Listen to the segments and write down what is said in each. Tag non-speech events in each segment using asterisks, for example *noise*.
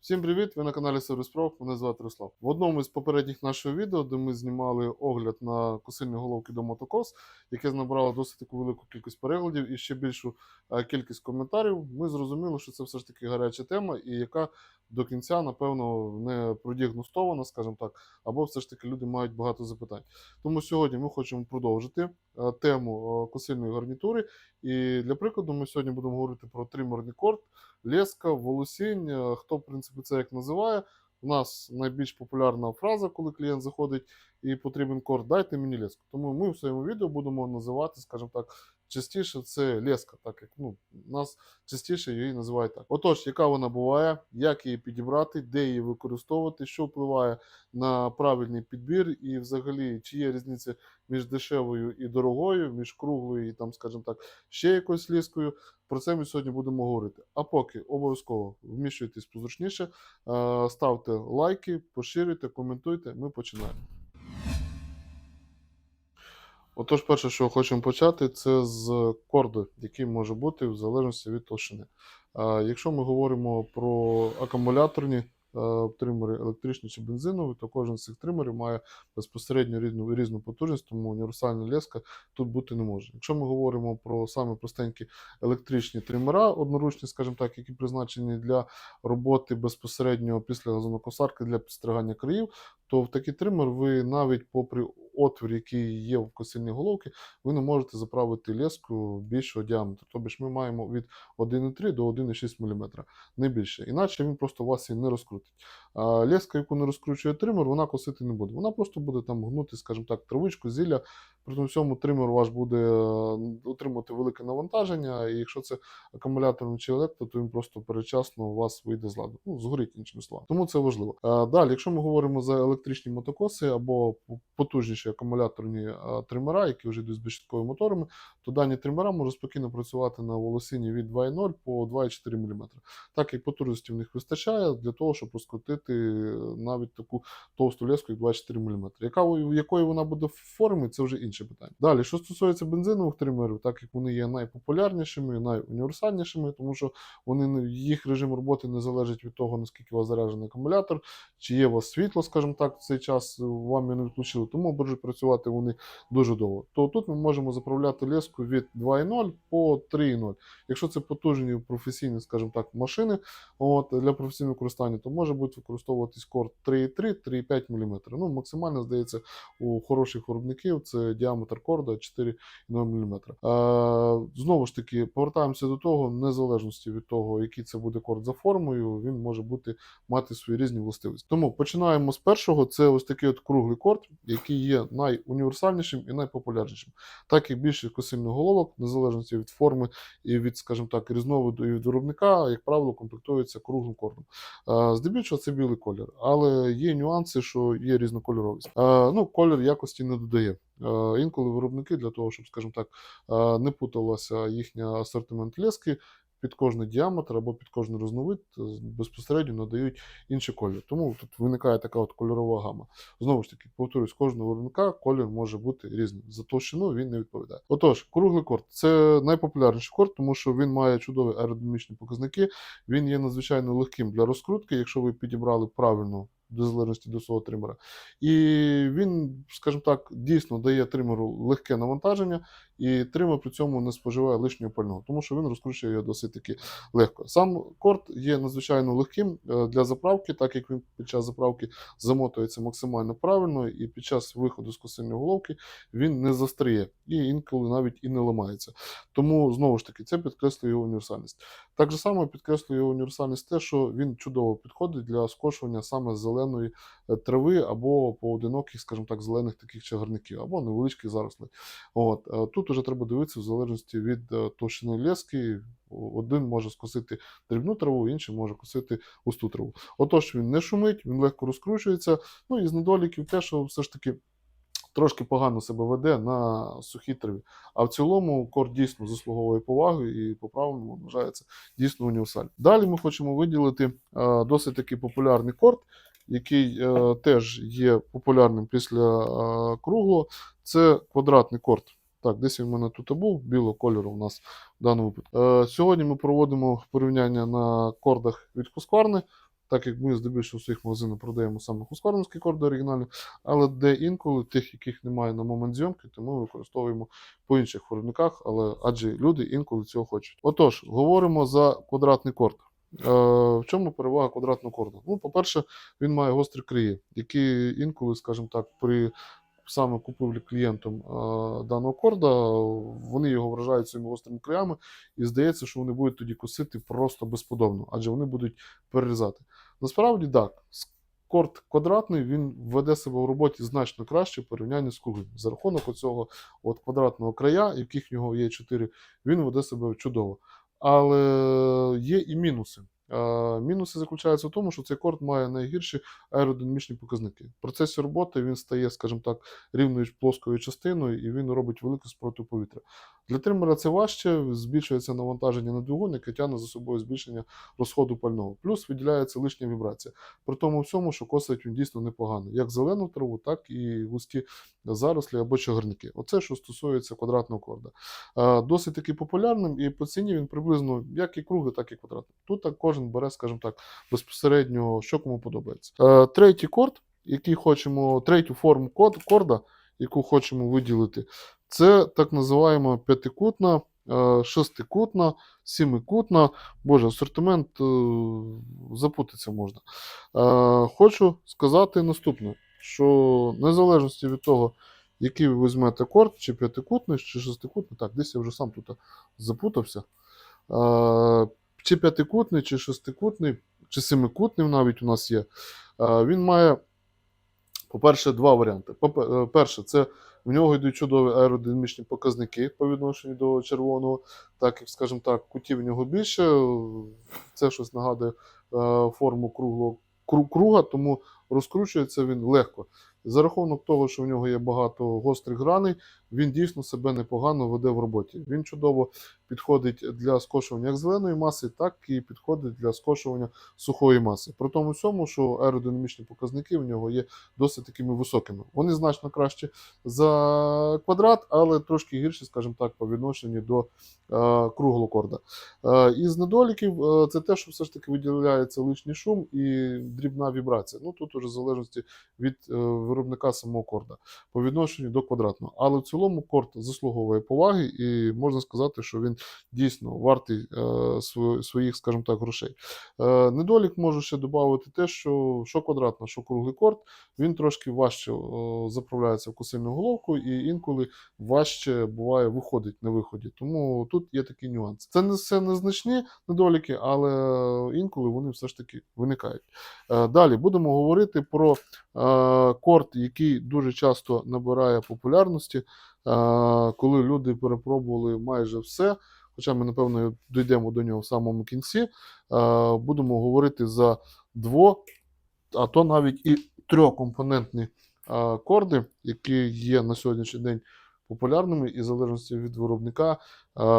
Всім привіт! Ви на каналі Сервіс мене звати Руслав. В одному із попередніх нашого відео, де ми знімали огляд на косильні головки до мотокос, яке набрало досить таку велику кількість переглядів і ще більшу е, кількість коментарів, ми зрозуміли, що це все ж таки гаряча тема, і яка до кінця, напевно, не продігностована, скажімо так, або все ж таки люди мають багато запитань. Тому сьогодні ми хочемо продовжити е, тему е, косильної гарнітури. І для прикладу, ми сьогодні будемо говорити про тримерний корд, леска, волосінь, хто в принципі це як називає. У нас найбільш популярна фраза, коли клієнт заходить і потрібен корд, дайте мені леску. Тому ми в своєму відео будемо називати, скажімо так, частіше це леска, так як ну, нас частіше її називають так. Отож, яка вона буває, як її підібрати, де її використовувати, що впливає на правильний підбір, і взагалі, чи є різниця між дешевою і дорогою, між круглою і там, скажімо так, ще якоюсь ліскою. Про це ми сьогодні будемо говорити. А поки обов'язково вміщуйтесь позручніше, е, ставте лайки, поширюйте, коментуйте. Ми починаємо. Отож, перше, що хочемо почати, це з корду, який може бути в залежності від толщини. Якщо ми говоримо про акумуляторні е, тримери електричні чи бензинові, то кожен з цих тримерів має безпосередньо різну, різну потужність, тому універсальна леска тут бути не може. Якщо ми говоримо про саме простенькі електричні тримера, одноручні, скажімо так, які призначені для роботи безпосередньо після газонокосарки для підстригання країв, то в такий тример ви навіть попри отвір, який є в косильній головці, ви не можете заправити леску більшого діаметру. Тобто ми маємо від 1,3 до 1,6 мм, не більше. Іначе він просто вас її не розкрутить. Леска, яку не розкручує тример, вона косити не буде. Вона просто буде там гнути, скажімо так, травичку, зілля. При тому тример ваш буде е, отримувати велике навантаження, і якщо це акумуляторний чи електро, то він просто передчасно у вас вийде з ладу. Ну, згорить іншими словами. Тому це важливо. Далі, якщо ми говоримо за електричні мотокоси або потужніші акумуляторні тримера, які вже йдуть з безщитковими моторами, то дані тримера можуть спокійно працювати на волосині від 2,0 по 2,4 мм. Так як потужності в них вистачає для того, щоб розкрутити навіть таку товсту леску, як 24 мм. Яка, якої вона буде в формі, це вже інше питання. Далі, що стосується бензинових тримерів, так як вони є найпопулярнішими, найуніверсальнішими, тому що вони їх режим роботи не залежить від того, наскільки у вас заряджений акумулятор, чи є у вас світло, скажімо так, в цей час вам його не відключили, тому можуть працювати вони дуже довго. То тут ми можемо заправляти леску від 2,0 по 3,0. Якщо це потужні професійні, скажімо так, машини от, для професійного використання, то може бути використовуватись корд 3,3, 3,5 мм. Ну, максимально, здається, у хороших виробників це діаметр корда 4,0 мм. Е, знову ж таки, повертаємося до того, незалежності від того, який це буде корд за формою, він може бути мати свої різні властивості. Тому починаємо з першого. Це ось такий от круглий корд, який є найуніверсальнішим і найпопулярнішим. Так як більшість косильних головок, незалежності від форми і від, скажімо так, різновиду і виробника, як правило, комплектується круглим кордом. Е, Здебільшого це білий колір, але є нюанси, що є різнокольоровість. Е, Ну, колір якості не додає. Е, Інколи виробники для того, щоб, скажімо так, е, не путалася їхня асортимент лески. Під кожний діаметр або під кожний різновид е, безпосередньо надають інший колір. Тому тут виникає така от кольорова гама. Знову ж таки, повторюсь, кожного виробника колір може бути різним. За товщину він не відповідає. Отож, круглий корд це найпопулярніший корд, тому що він має чудові аеродинамічні показники. Він є надзвичайно легким для розкрутки, якщо ви підібрали правильно. До залежності до свого тримера. І він, скажімо так, дійсно дає тримеру легке навантаження, і тример при цьому не споживає лишнього пального, тому що він розкручує його досить таки легко. Сам корд є надзвичайно легким е, для заправки, так як він під час заправки замотується максимально правильно, і під час виходу з косильної головки він не застряє і інколи навіть і не ламається. Тому знову ж таки це підкреслює його універсальність. Так же само підкреслює його універсальність те, що він чудово підходить для скошування саме зеленої е, трави або поодиноких, скажімо так, зелених таких чагарників, або невеличких зарослей. От е, тут уже треба дивитися в залежності від е, товщини лески. Один може скосити дрібну траву, інший може косити густу траву. Отож, він не шумить, він легко розкручується. Ну і з недоліків те, що все ж таки трошки погано себе веде на сухій траві. А в цілому корд дійсно заслуговує поваги і по правилам вважається дійсно універсальним. Далі ми хочемо виділити е, досить такий популярний корд, який е, теж є популярним після круглого. Це квадратний корд. Так, десь він в мене тут був, білого кольору у нас в даному випадку. Е, сьогодні ми проводимо порівняння на кордах від Husqvarna. так як ми здебільшого в своїх магазинах продаємо саме хускорнські корди оригінальні, але де інколи тих, яких немає на момент зйомки, то ми використовуємо по інших виробниках, але адже люди інколи цього хочуть. Отож, говоримо за квадратний корд. Е, в чому перевага квадратного корду? Ну, по-перше, він має гострі краї, які інколи, скажімо так, при саме купівлі клієнтом е, даного корда, вони його вражають своїми гострими краями, і здається, що вони будуть тоді косити просто безподобно, адже вони будуть перерізати. Насправді так, корд квадратний він веде себе в роботі значно краще в порівнянні з круглим. За рахунок оцього от квадратного края, яких в нього є 4, він веде себе чудово. Але є і мінуси. Мінуси заключаються в тому, що цей корд має найгірші аеродинамічні показники. В процесі роботи він стає, скажімо так, рівною плоскою частиною і він робить велику спротив повітря. Для тримера це важче, збільшується навантаження на двигун, яке тягне за собою збільшення розходу пального. Плюс виділяється лишня вібрація. При тому всьому, що косить він дійсно непогано, як зелену траву, так і густі зарослі або чагарники. Оце, що стосується квадратного корда. Досить таки популярним, і по ціні він приблизно як і круглий, так і квадратний. Тут так кожен бере, скажімо так, безпосередньо, що кому подобається. Е, Третій корд, який хочемо, третю форму код, корда, яку хочемо виділити, це так називаємо п'ятикутна, е, шестикутна, сімикутна. Боже, асортимент е, запутатися можна. Е, Хочу сказати наступне, що незалежності від того, який ви візьмете корд, чи п'ятикутний, чи шестикутний, так, десь я вже сам тут запутався. Чи п'ятикутний, чи шестикутний, чи семикутний навіть у нас є. Е, Він має, по-перше, два варіанти. Е, Перше, це в нього йдуть чудові аеродинамічні показники по відношенню до червоного, так як, скажімо так, кутів в нього більше. Це щось нагадує е, форму круглого круга, тому розкручується він легко. За рахунок того, що в нього є багато гострих граней, він дійсно себе непогано веде в роботі. Він чудово підходить для скошування як зеленої маси, так і підходить для скошування сухої маси. При тому всьому, що аеродинамічні показники в нього є досить такими високими. Вони значно краще за квадрат, але трошки гірші, скажімо так, по відношенню до е, круглого корда. Е, із недоліків е, це те, що все ж таки виділяється лишній шум і дрібна вібрація. Ну тут уже в залежності від виробника самого корда по відношенню до квадратного. Але в цілому корд заслуговує поваги, і можна сказати, що він дійсно вартий е, своїх, скажімо так, грошей. Е, недолік можу ще додати те, що що квадратна, що круглий корд, він трошки важче е, заправляється в косильну головку, і інколи важче буває виходить на виході. Тому тут є такі нюанси. Це не все незначні недоліки, але інколи вони все ж таки виникають. Далі будемо говорити про корд, який дуже часто набирає популярності, коли люди перепробували майже все. Хоча ми, напевно, дійдемо до нього в самому кінці. Будемо говорити за дво, а то навіть і трьохкомпонентні корди, які є на сьогоднішній день популярними, і в залежності від виробника, е,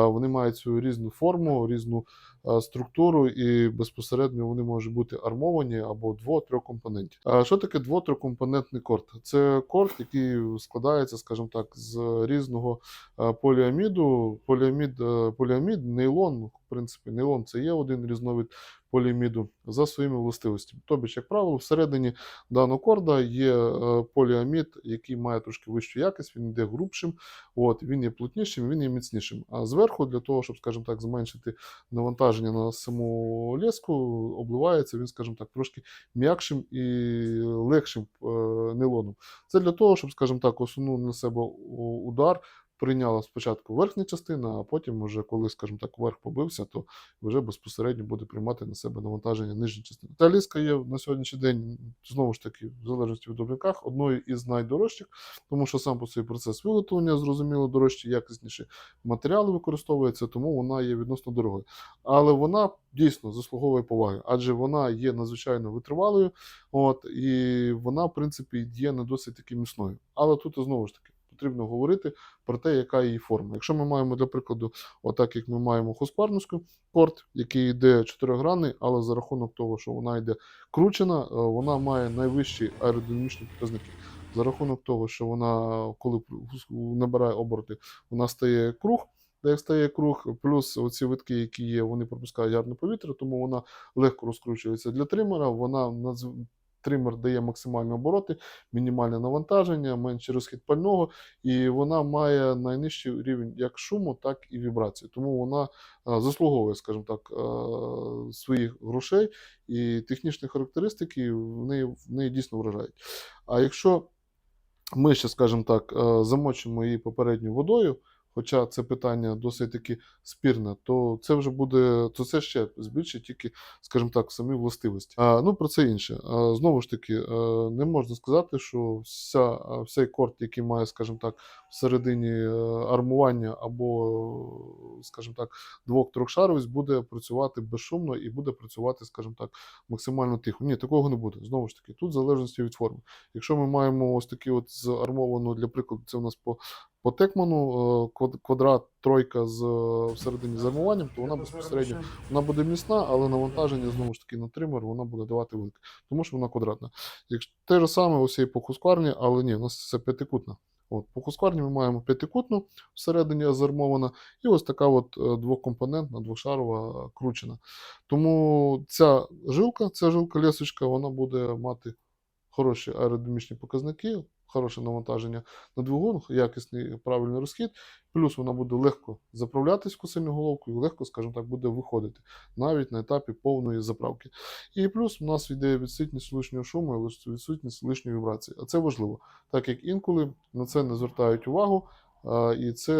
вони мають свою різну форму, різну е, структуру, і безпосередньо вони можуть бути армовані або дво-трьохкомпонентні. Що таке дво-трьохкомпонентний корд? Це корд, який складається, скажімо так, з різного е, поліаміду. Поліамід, поліамід, нейлон, в принципі, нейлон це є один різновид поліаміду за своїми властивостями. Тобто, як правило, всередині даного корда є е, поліамід, який має трошки вищу якість, він йде грубшим, от, він є плотнішим, він є міцнішим. А зверху, для того, щоб, скажімо так, зменшити навантаження на саму леску, обливається він, скажімо так, трошки м'якшим і легшим е, нейлоном. Це для того, щоб, скажімо так, основну на себе удар прийняла спочатку верхня частина, а потім, вже коли, скажімо так, верх побився, то вже безпосередньо буде приймати на себе навантаження нижня частина. Та ліска є на сьогоднішній день, знову ж таки, в залежності від виробниках, одною із найдорожчих, тому що сам по собі процес виготовлення, зрозуміло, дорожчі, якісніші матеріали використовуються, тому вона є відносно дорогою. Але вона дійсно заслуговує поваги, адже вона є надзвичайно витривалою, от, і вона, в принципі, є не досить таки міцною. Але тут знову ж таки. Потрібно говорити про те, яка її форма. Якщо ми маємо, для прикладу, отак як ми маємо хоспарнуську корд, який йде чотиригранний, але за рахунок того, що вона йде кручена, е, вона має найвищі аеродинамічні показники. За рахунок того, що вона, коли набирає обороти, вона стає круг. де стає круг, плюс оці витки, які є, вони пропускають гарне повітря, тому вона легко розкручується для тримера. Вона Тример дає максимальні обороти, мінімальне навантаження, менший розхід пального, і вона має найнижчий рівень як шуму, так і вібрації. Тому вона е, заслуговує, скажімо так, е, своїх грошей, і технічні характеристики в неї, в неї дійсно вражають. А якщо ми ще, скажімо так, е, замочимо її попередньою водою, хоча це питання досить таки спірне, то це вже буде, то це ще збільшить тільки, скажімо так, самі властивості. А, ну про це інше. А, знову ж таки, не можна сказати, що вся, всей корт, який має, скажімо так, всередині е, армування або, скажімо так, двох-трьохшаровість, буде працювати безшумно і буде працювати, скажімо так, максимально тихо. Ні, такого не буде. Знову ж таки, тут залежності від форми. Якщо ми маємо ось такі от заармовану, для прикладу, це у нас по, по Текману е, квадрат, тройка з е, всередині з армуванням, то вона безпосередньо вона буде міцна, але навантаження знову ж таки на тример вона буде давати велике, тому що вона квадратна. Якщо те ж саме, ось є по хускварні, але ні, у нас це п'ятикутна. От, по хускварні ми маємо п'ятикутну всередині зармована, і ось така от е, двокомпонентна, двошарова кручена. Тому ця жилка, ця жилка лесочка, вона буде мати хороші аеродинамічні показники, хороше навантаження на двигун, якісний правильний розхід, плюс вона буде легко заправлятись косильною головкою, і легко, скажімо так, буде виходити навіть на етапі повної заправки. І плюс у нас йде відсутність лишнього шуму відсутність лишньої вібрації. А це важливо, так як інколи на це не звертають увагу, і це,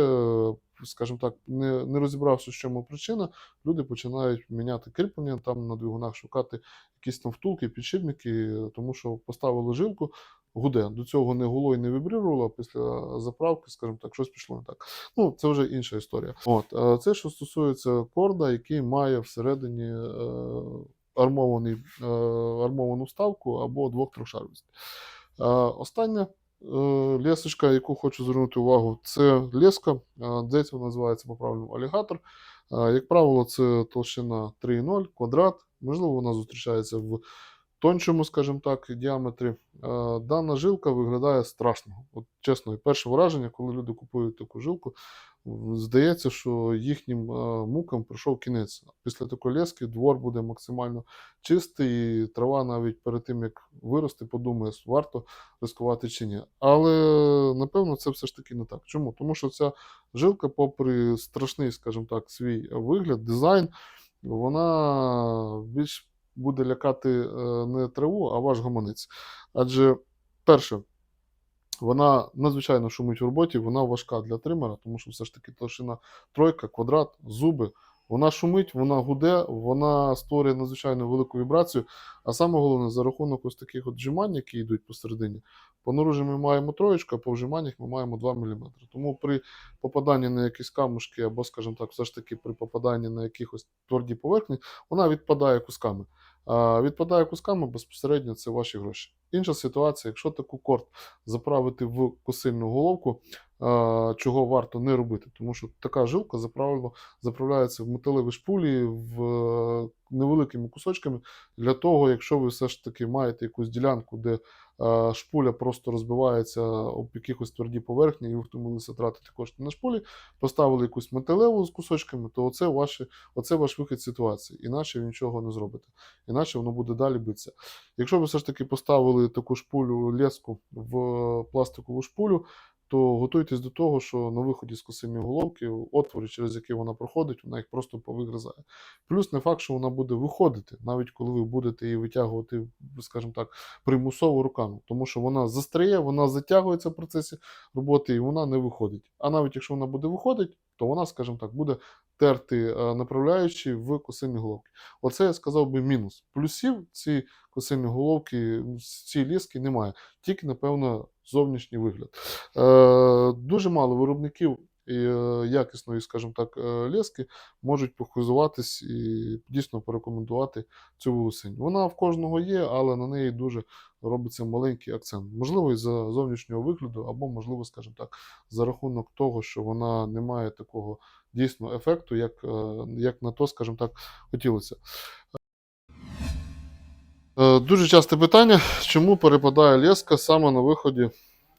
скажімо так, не, не розібравши, в чому причина, люди починають міняти кріплення там на двигунах, шукати якісь там втулки, підшипники, тому що поставили жилку, гуде. До цього не гуло і не вібрировало, а після заправки, скажімо так, щось пішло не так. Ну, це вже інша історія. От, це що стосується корда, який має всередині е, армований, е, армовану вставку або двох-трьохшаровість. Е, остання лесочка, яку хочу звернути увагу, це леска. Здається, вона називається по-правильному алігатор. Як правило, це толщина 3,0 квадрат. Можливо, вона зустрічається в тоншому, скажімо так, діаметрі. Е, Дана жилка виглядає страшно. От чесно, перше враження, коли люди купують таку жилку, здається, що їхнім е, мукам прийшов кінець. Після такої лески двор буде максимально чистий, і трава навіть перед тим, як вирости, подумає, варто ризикувати чи ні. Але напевно це все ж таки не так. Чому? Тому що ця жилка, попри страшний, скажімо так, свій вигляд, дизайн, вона більш буде лякати е, не траву, а ваш гаманець. Адже, перше, вона надзвичайно шумить в роботі, вона важка для тримера, тому що все ж таки толщина тройка, квадрат, зуби. Вона шумить, вона гуде, вона створює надзвичайно велику вібрацію. А саме головне, за рахунок ось таких от вжимань, які йдуть посередині, по ми маємо троєчку, а по вжиманнях ми маємо 2 мм. Тому при попаданні на якісь камушки, або, скажімо так, все ж таки при попаданні на якихось тверді поверхні, вона відпадає кусками. Відпадає кусками безпосередньо це ваші гроші. Інша ситуація, якщо таку корт заправити в косильну головку, чого варто не робити, тому що така жилка заправляється в металеві шпулі в е, невеликими кусочками для того, якщо ви все ж таки маєте якусь ділянку, де шпуля просто розбивається об якихось тверді поверхні, і ви втомилися тратити кошти на шпулі, поставили якусь металеву з кусочками, то оце, ваші, оце ваш вихід з ситуації. Іначе ви нічого не зробите. Іначе воно буде далі битися. Якщо ви все ж таки поставили таку шпулю леску в пластикову шпулю, то готуйтесь до того, що на виході з косині головки отвори, через які вона проходить, вона їх просто повигризає. Плюс не факт, що вона буде виходити, навіть коли ви будете її витягувати, скажімо так, примусово руками, тому що вона застряє, вона затягується в процесі роботи і вона не виходить. А навіть якщо вона буде виходити, то вона, скажімо так, буде терти е, направляючи в косильні головки. Оце я сказав би мінус. Плюсів ці косильні головки, ці ліски немає, тільки, напевно, зовнішній вигляд. Е, дуже мало виробників і, е, якісної, скажімо так, лески можуть похизуватись і дійсно порекомендувати цю волосинь. Вона в кожного є, але на неї дуже робиться маленький акцент. Можливо, із-за зовнішнього вигляду, або, можливо, скажімо так, за рахунок того, що вона не має такого дійсно ефекту, як, е, як на то, скажімо так, хотілося. Е, Дуже часте питання, чому перепадає леска саме на виході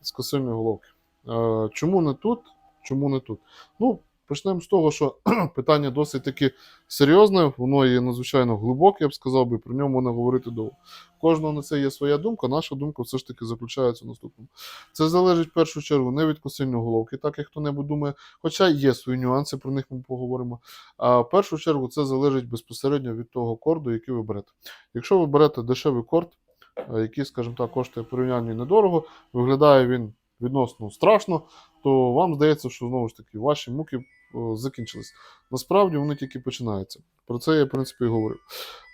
з косильної головки. Е, Чому не тут? Чому не тут? Ну, Почнемо з того, що *clears throat* питання досить таки серйозне, воно є надзвичайно глибоке, я б сказав би, про ньому можна говорити довго. У Кожного на це є своя думка. Наша думка все ж таки заключається в наступному. Це залежить в першу чергу не від косильної головки, так як хто-небудь думає, хоча є свої нюанси, про них ми поговоримо. А в першу чергу це залежить безпосередньо від того корду, який ви берете. Якщо ви берете дешевий корд, е, який, скажімо так, коштує порівняння недорого, виглядає він відносно страшно, то вам здається, що знову ж таки ваші муки закінчились. Насправді вони тільки починаються. Про це я, в принципі, і говорив.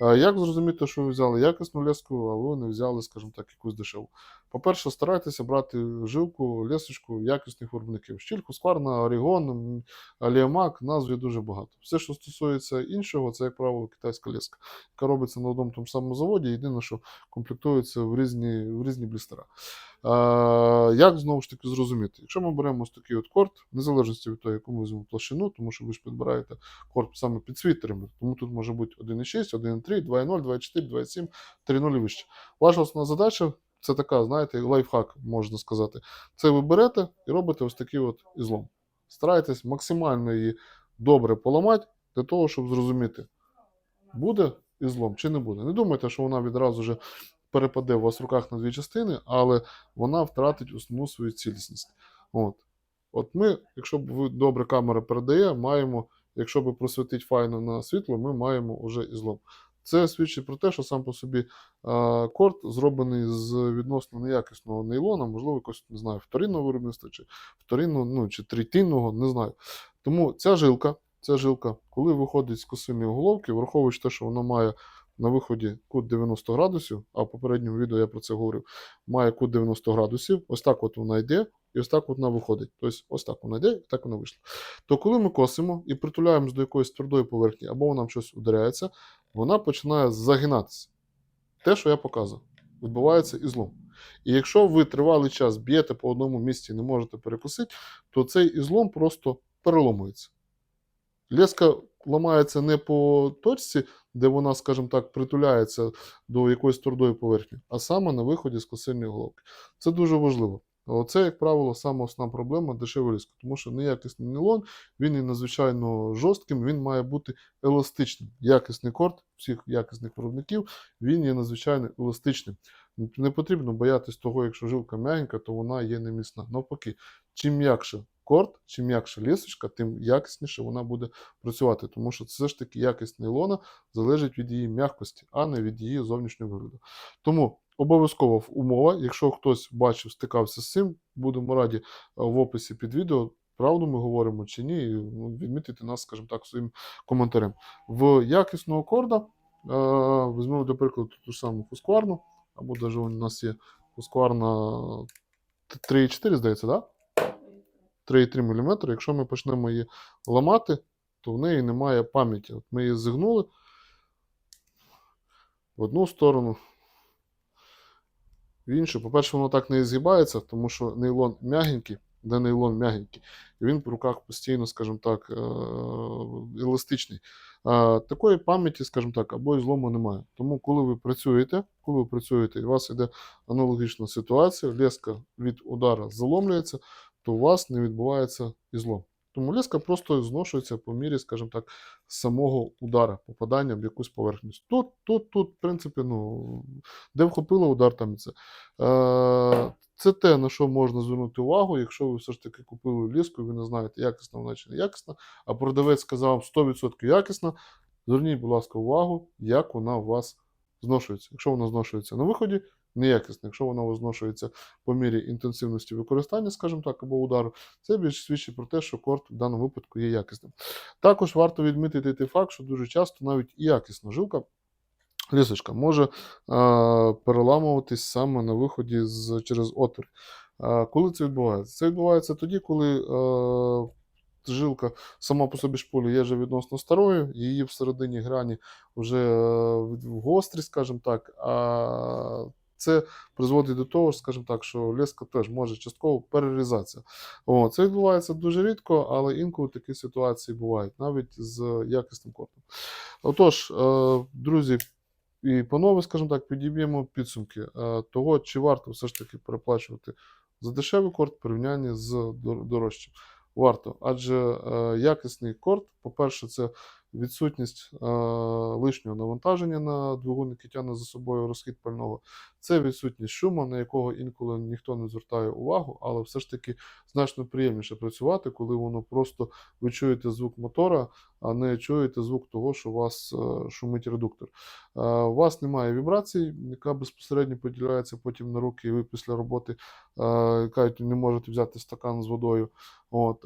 Як зрозуміти, що ви взяли якісну леску, а ви не взяли, скажімо так, якусь дешеву? По-перше, старайтеся брати жилку, лесочку якісних виробників. Щільку, скварна, Орігон, Аліамак, назв є дуже багато. Все, що стосується іншого, це, як правило, китайська леска, яка робиться на одному тому самому заводі, єдине, що комплектується в різні, в різні блістера. Як знову ж таки зрозуміти? Якщо ми беремо ось такий от корд, в незалежності від того, яку ми візьмемо площину, тому що ви ж підбираєте корд саме під свій периметр, тому тут може бути 1,6, 1,3, 2,0, 2,4, 2,7, 3,0 і вище. Ваша основна задача це така, знаєте, лайфхак, можна сказати. Це ви берете і робите ось такий от ізлом. Старайтесь максимально її добре поламати для того, щоб зрозуміти, буде ізлом чи не буде. Не думайте, що вона відразу же перепаде у вас в руках на дві частини, але вона втратить основну свою цілісність. От. От ми, якщо ви добре камера передає, маємо, якщо б просвітити файно на світло, ми маємо вже ізлом. Це свідчить про те, що сам по собі а, корд зроблений з відносно неякісного нейлона, можливо, якось не знаю, вторинного виробництва, чи вторинного, ну, чи третинного, не знаю. Тому ця жилка, ця жилка, коли виходить з косильної головки, враховуючи те, що вона має на виході кут 90 градусів, а в попередньому відео я про це говорив, має кут 90 градусів, ось так от вона йде, і ось так вона виходить. Тобто, ось так вона йде, і так вона вийшла. То коли ми косимо і притуляємось до якоїсь твердої поверхні, або вона щось ударяється, вона починає загинатися. Те, що я показував, відбувається ізлом. І якщо ви тривалий час б'єте по одному місці і не можете перекусити, то цей ізлом просто переломується. Леска ламається не по точці, де вона, скажімо так, притуляється до якоїсь твердої поверхні, а саме на виході з косильної головки. Це дуже важливо. Оце, як правило, саме основна проблема дешевої ліски, тому що неякісний нейлон, він є надзвичайно жорстким, він має бути еластичним. Якісний корд всіх якісних виробників, він є надзвичайно еластичним. Не потрібно боятись того, якщо жилка м'ягенька, то вона є неміцна. Навпаки, чим м'якше корд, чим м'якша лісочка, тим якісніше вона буде працювати, тому що все ж таки якість нейлона залежить від її м'якості, а не від її зовнішнього вигляду. Тому обов'язково умова, якщо хтось бачив, стикався з цим, будемо раді е, в описі під відео. Правду ми говоримо чи ні, і, ну, відмітити нас, скажімо так, своїм коментарем. В якісного корда е, візьмемо, до прикладу, ту ж саму Husqvarna, або навіть у нас є Husqvarna 3,4, здається? Да? 3,3 мм. Якщо ми почнемо її ламати, то в неї немає пам'яті. От ми її зігнули в одну сторону, в іншу. По-перше, воно так не згибається, тому що нейлон м'ягенький, де нейлон м'ягенький, і він в руках постійно, скажімо так, е, еластичний. Такої пам'яті, скажімо так, або і злому немає. Тому, коли ви працюєте, коли ви працюєте, і у вас йде аналогічна ситуація, леска від удара заломлюється, то у вас не відбувається ізлом. Тому леска просто зношується по мірі, скажімо так, самого удара, попадання в якусь поверхність. Тут, тут, тут, в принципі, ну, де вхопило удар, там і це. Е, це те, на що можна звернути увагу, якщо ви все ж таки купили ліску, ви не знаєте, якісна вона чи не якісна, а продавець сказав 100% якісна, зверніть, будь ласка, увагу, як вона у вас зношується. Якщо вона зношується на виході, неякісна. Якщо вона зношується по мірі інтенсивності використання, скажімо так, або удару, це більш свідчить про те, що корт в даному випадку є якісним. Також варто відмітити той факт, що дуже часто навіть і якісна жилка. Лісочка може е, переламуватись саме на виході з, через отвір. Е, коли це відбувається? Це відбувається тоді, коли е, жилка сама по собі шпулі є вже відносно старою, її всередині грані вже е, гострі, скажімо так. А це призводить до того, скажімо так, що леска теж може частково перерізатися. О, це відбувається дуже рідко, але інколи такі ситуації бувають, навіть з якісним кортом. Отож, е, друзі. І панове, скажімо так, підіб'ємо підсумки е, того, чи варто все ж таки переплачувати за дешевий корт в порівнянні з дорожчим. варто. Адже е, якісний корд, по-перше, це відсутність е, лишнього навантаження на двигун, який тягне за собою розхід пального. Це відсутність шуму, на якого інколи ніхто не звертає увагу, але все ж таки значно приємніше працювати, коли воно просто ви чуєте звук мотора, а не чуєте звук того, що у вас е, шумить редуктор. Е, У вас немає вібрацій, яка безпосередньо поділяється потім на руки, і ви після роботи е, кажуть, не можете взяти стакан з водою. От,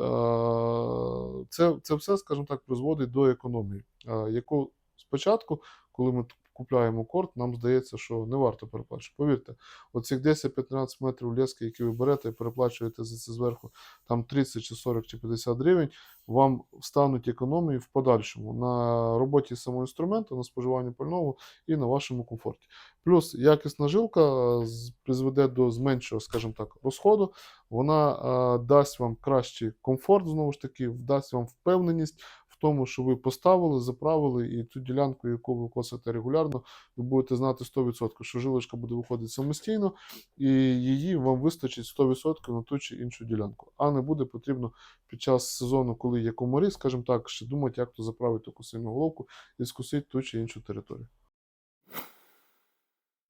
це, це все, скажімо так, призводить до економії, яку спочатку, коли ми купляємо корт, нам здається, що не варто переплачувати. Повірте, оцих 10-15 метрів лески, які ви берете і переплачуєте за це зверху, там 30 чи 40 чи 50 гривень, вам стануть економії в подальшому на роботі самого інструменту, на споживанні пального і на вашому комфорті. Плюс якісна жилка е, призведе до зменшого, скажімо так, розходу. Вона е, дасть вам кращий комфорт, знову ж таки, дасть вам впевненість тому, що ви поставили, заправили, і ту ділянку, яку ви косите регулярно, ви будете знати 100%, що жилочка буде виходити самостійно, і її вам вистачить 100% на ту чи іншу ділянку. А не буде потрібно під час сезону, коли є комарі, скажімо так, ще думати, як то заправити ту косильну головку і скосити ту чи іншу територію.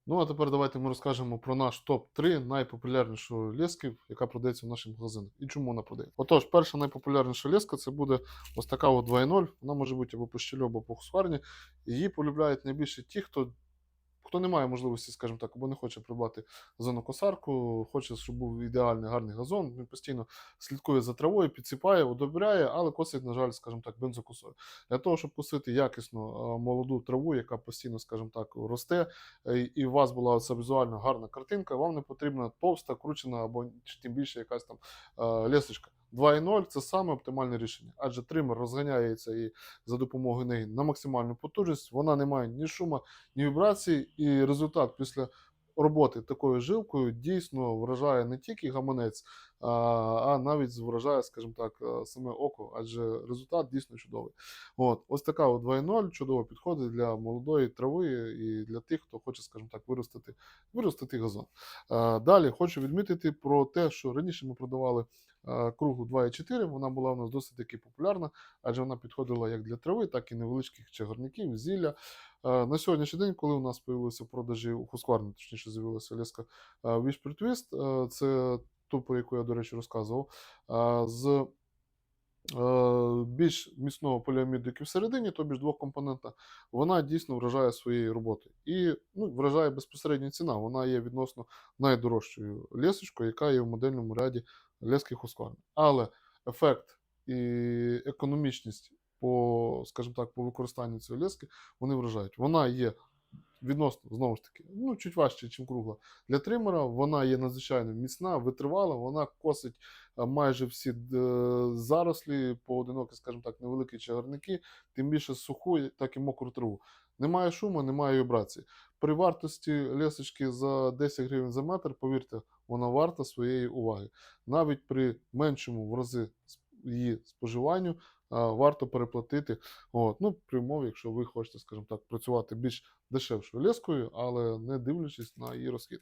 Ну, а тепер давайте ми розкажемо про наш топ-3 найпопулярнішої ліски, яка продається в наших магазинах. І чому вона продається. Отож, перша найпопулярніша ліска це буде ось така от 2.0. Вона може бути або по щелю, або по хусварні. Її полюбляють найбільше ті, хто, хто не має можливості, скажімо так, або не хоче придбати газонокосарку, хоче, щоб був ідеальний гарний газон. Він постійно слідкує за травою, підсипає, одобряє, але косить, на жаль, скажімо так, бензокосою. Для того, щоб косити якісну е, молоду траву, яка постійно, скажімо так, росте, е, і у вас була ця візуально гарна картинка, вам не потрібна товста, кручена або тим більше якась там е, лесочка. 2.0 це саме оптимальне рішення, адже тример розганяється і за допомогою неї на максимальну потужність. Вона не має ні шума, ні вібрацій, і результат після роботи такою жилкою дійсно вражає не тільки гаманець, а, а навіть вражає, скажімо так, е, саме око, адже результат дійсно чудовий. От, ось така 2.0 чудово підходить для молодої трави і для тих, хто хоче, скажімо так, виростити, виростити газон. Е, Далі хочу відмітити про те, що раніше ми продавали круглу 2.4, вона була у нас досить таки популярна, адже вона підходила як для трави, так і невеличких чагарників, зілля. На сьогоднішній день, коли у нас появилися продажі у Husqvarna, точніше з'явилася леска Вішпертвіст, це ту, про яку я, до речі, розказував, з більш міцного поліаміду, який всередині, тобі ж двохкомпонентна, вона дійсно вражає своєю роботою. І ну, вражає безпосередньо ціна. Вона є відносно найдорожчою лесочкою, яка є в модельному ряді лески Husqvarna. Але ефект і економічність по, скажімо так, по використанню цієї лески, вони вражають. Вона є відносно, знову ж таки, ну, чуть важче, ніж кругла. Для тримера вона є надзвичайно міцна, витривала, вона косить майже всі е, зарослі, поодинокі, скажімо так, невеликі чагарники, тим більше суху, так і мокру траву. Немає шуму, немає вібрації. При вартості лесочки за 10 гривень за метр, повірте, вона варта своєї уваги. Навіть при меншому в рази її споживанню варто переплатити. От, ну, при умові, якщо ви хочете, скажімо так, працювати більш дешевшою лескою, але не дивлячись на її розхід.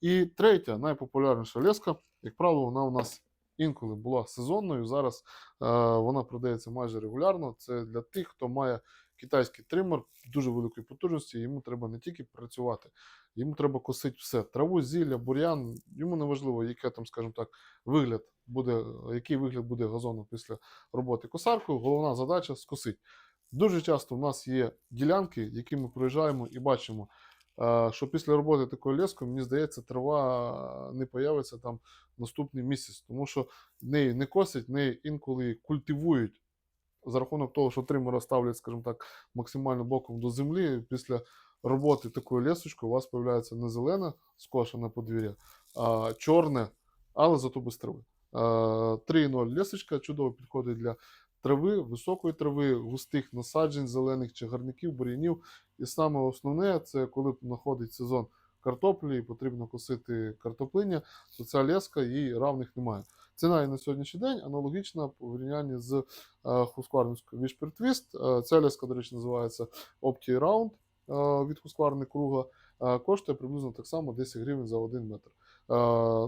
І третя, найпопулярніша леска, як правило, вона у нас інколи була сезонною. Зараз е, вона продається майже регулярно. Це для тих, хто має китайський тример дуже великої потужності. Йому треба не тільки працювати, йому треба косити все: траву, зілля, бур'ян. Йому не важливо, яке там, скажімо так, вигляд буде, який вигляд буде газону після роботи косаркою. Головна задача скосити. Дуже часто в нас є ділянки, які ми проїжджаємо і бачимо, е, що після роботи такою лескою, мені здається, трава не появиться там наступний місяць, тому що неї не косять, неї інколи культивують за рахунок того, що тримера ставлять, скажімо так, максимально боком до землі. Після роботи такою лесочкою у вас з'являється не зелена скошена подвір'я, а чорне, але зато без трави. Е, 3.0 лесочка чудово підходить для трави, високої трави, густих насаджень, зелених чагарників, бур'янів. І саме основне, це коли знаходить сезон картоплі і потрібно косити картоплиня, то ця леска їй равних немає. Ціна і на сьогоднішній день аналогічна по порівнянні з е, хускварнською Whisper Twist. Е, Ця леска, до речі, називається Opti Round е, від кругла. Е, Коштує приблизно так само 10 гривень за 1 метр.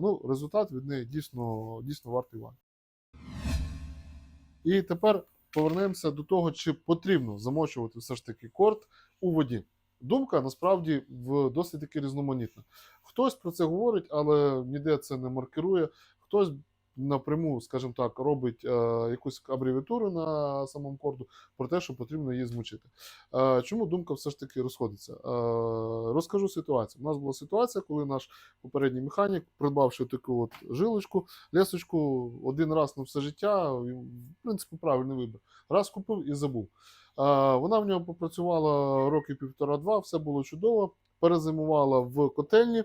Ну, результат від неї дійсно, дійсно вартий уваги. І тепер повернемося до того, чи потрібно замочувати все ж таки корт у воді. Думка насправді в досить таки різноманітна. Хтось про це говорить, але ніде це не маркирує. Хтось напряму, скажімо так, робить е, якусь абревіатуру на самому корду про те, що потрібно її змочити. Е, чому думка все ж таки розходиться? Е, розкажу ситуацію. У нас була ситуація, коли наш попередній механік, придбавши таку от жилочку, лесочку один раз на все життя, в принципі, правильний вибір. Раз купив і забув. Е, Вона в нього попрацювала роки півтора-два, все було чудово. Перезимувала в котельні,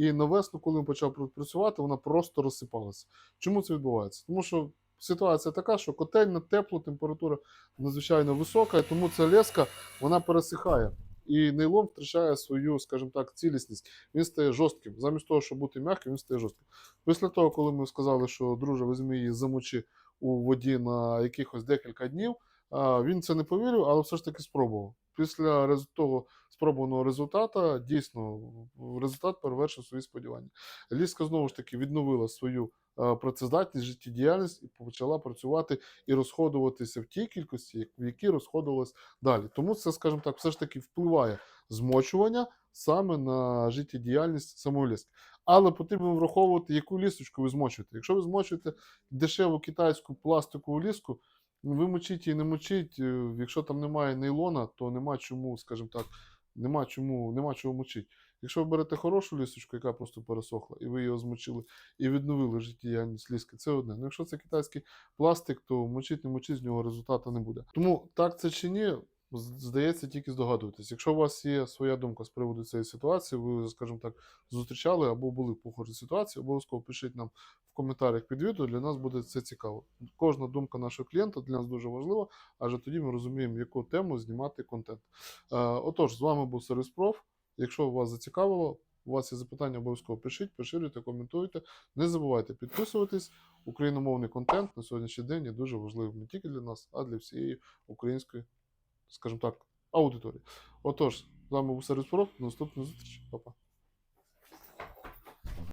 і на весну, коли він почав працювати, вона просто розсипалася. Чому це відбувається? Тому що ситуація така, що котельня тепло, температура надзвичайно висока, тому ця леска вона пересихає. І нейлон втрачає свою, скажімо так, цілісність. Він стає жорстким. Замість того, щоб бути м'яким, він стає жорстким. Після того, коли ми сказали, що друже, візьми її замочи у воді на якихось декілька днів, він це не повірив, але все ж таки спробував. Після того спробуваного результату дійсно результат перевершив свої сподівання. Ліска знову ж таки відновила свою працездатність, життєдіяльність і почала працювати і розходуватися в тій кількості, в якій розходувалась далі. Тому це, скажімо так, все ж таки впливає змочування саме на життєдіяльність самої ліски. Але потрібно враховувати, яку лісочку ви змочуєте. Якщо ви змочуєте дешеву китайську пластикову ліску, ви мочіть і не мочіть. е, Якщо там немає нейлона, то нема чому, скажімо так, нема чому, нема чого мочити. Якщо ви берете хорошу лісочку, яка просто пересохла, і ви її змочили і відновили життєдіяльність ліски, це одне. Ну якщо це китайський пластик, то мочіть не мочить, з нього результату не буде. Тому так це чи ні, здається, тільки здогадуєтесь. Якщо у вас є своя думка з приводу цієї ситуації, ви, скажімо так, зустрічали або були в похожій ситуації, обов'язково пишіть нам в коментарях під відео. Для нас буде це цікаво. Кожна думка нашого клієнта для нас дуже важлива, адже тоді ми розуміємо, яку тему знімати контент. Е, Отож, з вами був Сервіс Проф. Якщо вас зацікавило, у вас є запитання, обов'язково пишіть, поширюйте, коментуйте. Не забувайте підписуватись. Україномовний контент на сьогоднішній день є дуже важливим не тільки для нас, а для всієї української, скажімо так, аудиторії. Отож, з вами був Сервіс Про, До наступної зустрічі. Па-па.